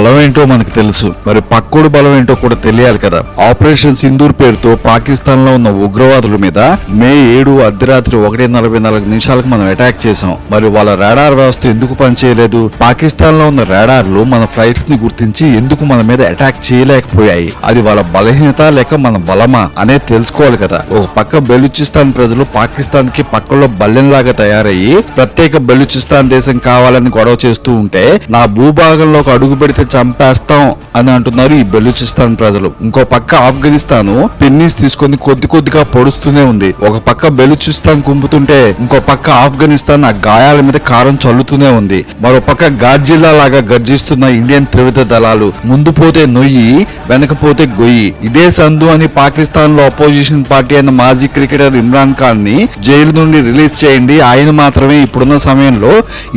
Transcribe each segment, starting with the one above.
బలం ఏంటో మనకు తెలుసు. మరి పక్కోడు బలం ఏంటో కూడా తెలియాలి కదా. ఆపరేషన్ సింధూర్ పేరుతో పాకిస్తాన్లో ఉన్న ఉగ్రవాదుల మీద మే ఏడు అర్ధరాత్రి ఒకటి నలభై నాలుగు నిమిషాలకు మనం అటాక్ చేసాం మరి వాళ్ళ రాడార్ వ్యవస్థ ఎందుకు పనిచేయలేదు? పాకిస్తాన్లో ఉన్న రాడార్లు మన ఫ్లైట్స్ని గుర్తించి ఎందుకు మన మీద అటాక్ చేయలేకపోయాయి? అది వాళ్ళ బలహీనత లేక మన బలమా అనేది తెలుసుకోవాలి కదా. ఒక పక్క బెలూచిస్తాన్ ప్రజలు పాకిస్తాన్కి పక్కలో బల్లెంలాగా తయారయ్యి ప్రత్యేక బెలూచిస్తాన్ దేశం కావాలని గొడవ చేస్తూ ఉంటే నా భూభాగంలోకి అడుగు పెడితే చంపేస్తాం. అని అంటున్నారు ఈ బెలూచిస్తాన్ ప్రజలు. ఇంకో పక్క ఆఫ్ఘనిస్తాన్ పిన్నిస్ తీసుకొని కొద్ది కొద్దిగా పొడుస్తూనే ఉంది. ఒక పక్క బెలూచిస్తాన్ కుంపుతుంటే ఇంకో పక్క ఆఫ్ఘనిస్తాన్ ఆ గాయాల మీద కారం చల్లుతూనే ఉంది. మరో పక్క గాడ్జిల్లా లాగా గర్జిస్తున్న ఇండియన్ త్రివిధ దళాలు ముందు పోతే నొయ్యి వెనకపోతే గొయ్యి. ఇదే సందు అని పాకిస్తాన్లో అపోజిషన్ పార్టీ అయిన మాజీ క్రికెటర్ ఇమ్రాన్ ఖాన్ని జైలు నుండి రిలీజ్ చేయండి. ఆయన మాత్రమే ఇప్పుడున్న సమయంలో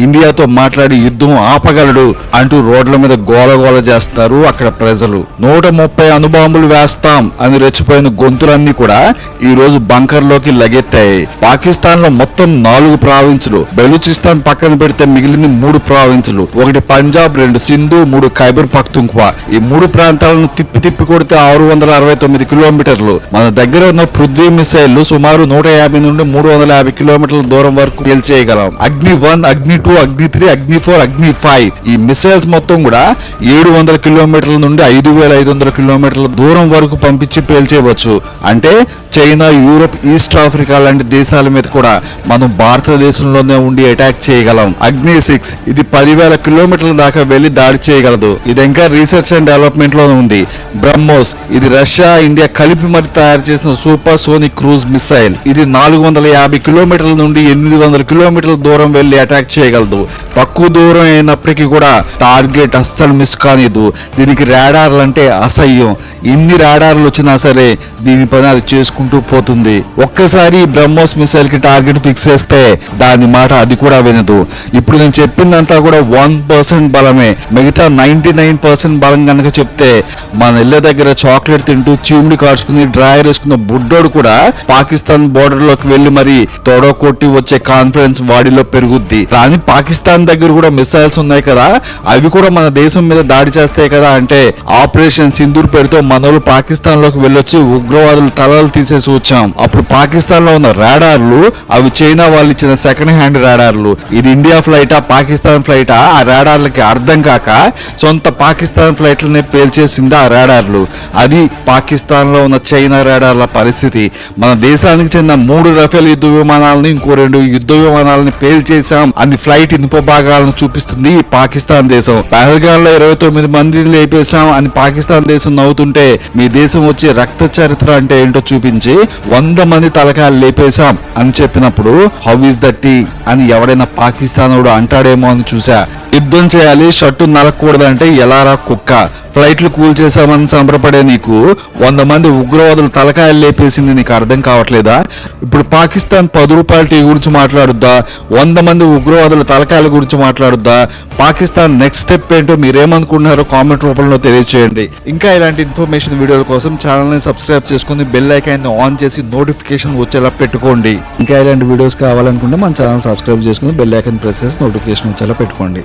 ఇండియాతో మాట్లాడి యుద్ధం ఆపగలడు అంటూ రోడ్ల మీద గోలగోల చేస్తారు. అక్కడ ప్రజలు. నూట ముప్పై అణుబాంబులు వేస్తాం అని రెచ్చిపోయిన గొంతులన్నీ కూడా ఈ రోజు బంకర్లోకి లగెత్తాయి. పాకిస్తాన్లో మొత్తం నాలుగు ప్రావిన్సులు బెలూచిస్తాన్ పక్కన పెడితే మిగిలిన మూడు ప్రావిన్సులు. ఒకటి పంజాబ్ రెండు సింధు మూడు ఖైబర్ పఖ్తుంఖ్వా. ఈ మూడు ప్రాంతాలను తిప్పి తిప్పి కొడితే ఆరు వందల అరవై తొమ్మిది కిలోమీటర్లు. మన దగ్గర ఉన్న పృథ్వీ మిసైల్ సుమారు నూట యాభై నుండి మూడు వందల యాభై కిలోమీటర్ల దూరం వరకు పేల్చేయగలం అగ్ని వన్ అగ్ని టూ అగ్ని త్రీ అగ్ని ఫోర్ అగ్ని ఫైవ్. ఈ మిసైల్స్ మొత్తం కూడా ఏడు వందల కిలోమీటర్ కిలోమీటర్ల నుండి ఐదు వేల ఐదు వందల కిలోమీటర్ల దూరం వరకు పంపించి పేల్చేయవచ్చు. అంటే చైనా యూరోప్ ఈస్ట్ ఆఫ్రికా లాంటి దేశాల మీద కూడా మనం భారతదేశంలోనే ఉండి అటాక్ చేయగలం. అగ్ని సిక్స్ ఇది పదివేల కిలోమీటర్ల దాకా వెళ్ళి దాడి చేయగలదు. ఇది ఇంకా రీసెర్చ్ అండ్ డెవలప్మెంట్లో ఉంది. బ్రహ్మోస్ ఇది రష్యా ఇండియా కలిపి మరి తయారు చేసిన సూపర్ సోనిక్ క్రూజ్ మిసైల్ ఇది నాలుగు వందల యాభై కిలోమీటర్ల నుండి ఎనిమిది వందల కిలోమీటర్ల దూరం వెళ్ళి అటాక్ చేయగలదు. తక్కువ దూరం అయినప్పటికీ కూడా టార్గెట్ అస్సలు మిస్ కానిదు దీనికి రాడార్లు అంటే అసహ్యం. ఎన్ని రాడార్లు వచ్చినా సరే దీని పని అది చేసుకుంటూ పోతుంది. ఒక్కసారి బ్రహ్మోస్ మిసైల్కి టార్గెట్ ఫిక్స్ చేస్తే దాని మాట అది కూడా వినదు. ఇప్పుడు నేను చెప్పిందంతా కూడా వన్ పర్సెంట్ బలమే. మిగతా నైన్టీ నైన్ పర్సెంట్ బలం కనుక చెప్తే మన ఇళ్ళ దగ్గర చాక్లెట్ తింటూ చీముడి కాచుకుని డ్రాయర్ వేసుకున్న బుడ్డోడు కూడా పాకిస్తాన్ బోర్డర్లోకి వెళ్ళి మరి తొడ కొట్టి వచ్చే కాన్ఫిడెన్స్ వాడిలో పెరుగుద్ది. కానీ పాకిస్తాన్ దగ్గర కూడా మిసైల్స్ ఉన్నాయి కదా అవి కూడా మన దేశం మీద దాడి చేస్తాయి కదా అంటే ఆపరేషన్ సింధూర్ పేరుతో మనోలు పాకిస్తాన్లోకి వెళ్ళొచ్చి ఉగ్రవాదులు తలలు తీసేసి వచ్చాం. అప్పుడు పాకిస్తాన్లో ఉన్న రాడార్లు అవి చైనా వాళ్ళు ఇచ్చిన సెకండ్ హ్యాండ్ రాడార్లు. ఇది ఇండియా ఫ్లైటా పాకిస్తాన్ ఫ్లైటా? ఆ రాడార్లకి అర్థం కాక సొంత పాకిస్తాన్ ఫ్లైట్లనే పేల్చేసింది ఆ రాడార్లు. అది పాకిస్తాన్లో ఉన్న చైనా రాడార్ల పరిస్థితి. మన దేశానికి చెందిన మూడు రఫేల్ యుద్ధ విమానాలను ఇంకో రెండు యుద్ధ విమానాలను పేల్చేశాం. అని ఫ్లైట్ ఇనుప భాగాలను చూపిస్తుంది పాకిస్తాన్ దేశం. పహల్గాన్లో ఇరవై తొమ్మిది మందిని లేపేశాం అని పాకిస్తాన్ దేశం నవ్వుతుంటే మీ దేశం వచ్చి రక్త చరిత్ర అంటే ఏంటో చూపించి వంద మంది తలకాయలు లేపేశాం అని చెప్పినప్పుడు హౌ ఇస్ టీ అని ఎవడైనా పాకిస్తానుడు అంటాడేమో అని చూసా యుద్ధం చేయాలి షర్టు నలకూడదంటే ఎలారా కుక్క? ఫ్లైట్లు కూల్ చేశామని సంబరపడే నీకు వంద మంది ఉగ్రవాదులు తలకాయలు లేపేసింది నీకు అర్థం కావట్లేదా? ఇప్పుడు పాకిస్తాన్ పది రూపాయల టీ గురించి మాట్లాడుద్దా? వంద మంది ఉగ్రవాదుల తలకాయల గురించి మాట్లాడుద్దా? పాకిస్తాన్ నెక్స్ట్ స్టెప్ ఏంటో మీరేమనుకుంటున్నారో కామెంట్ రూపంలో తెలియజేయండి ఇంకా ఇలాంటి ఇన్ఫర్మేషన్ వీడియోల కోసం ఛానల్ని సబ్స్క్రైబ్ చేసుకుని బెల్ ఐకాన్ ఆన్ చేసి నోటిఫికేషన్ వచ్చేలా పెట్టుకోండి. ఇంకా ఇలాంటి వీడియోస్ కావాలనుకుంటే మన ఛానల్ సబ్స్క్రైబ్ చేసుకుని బెల్ ఐకాన్ ప్రెస్ చేసి నోటిఫికేషన్ వచ్చేలా పెట్టుకోండి.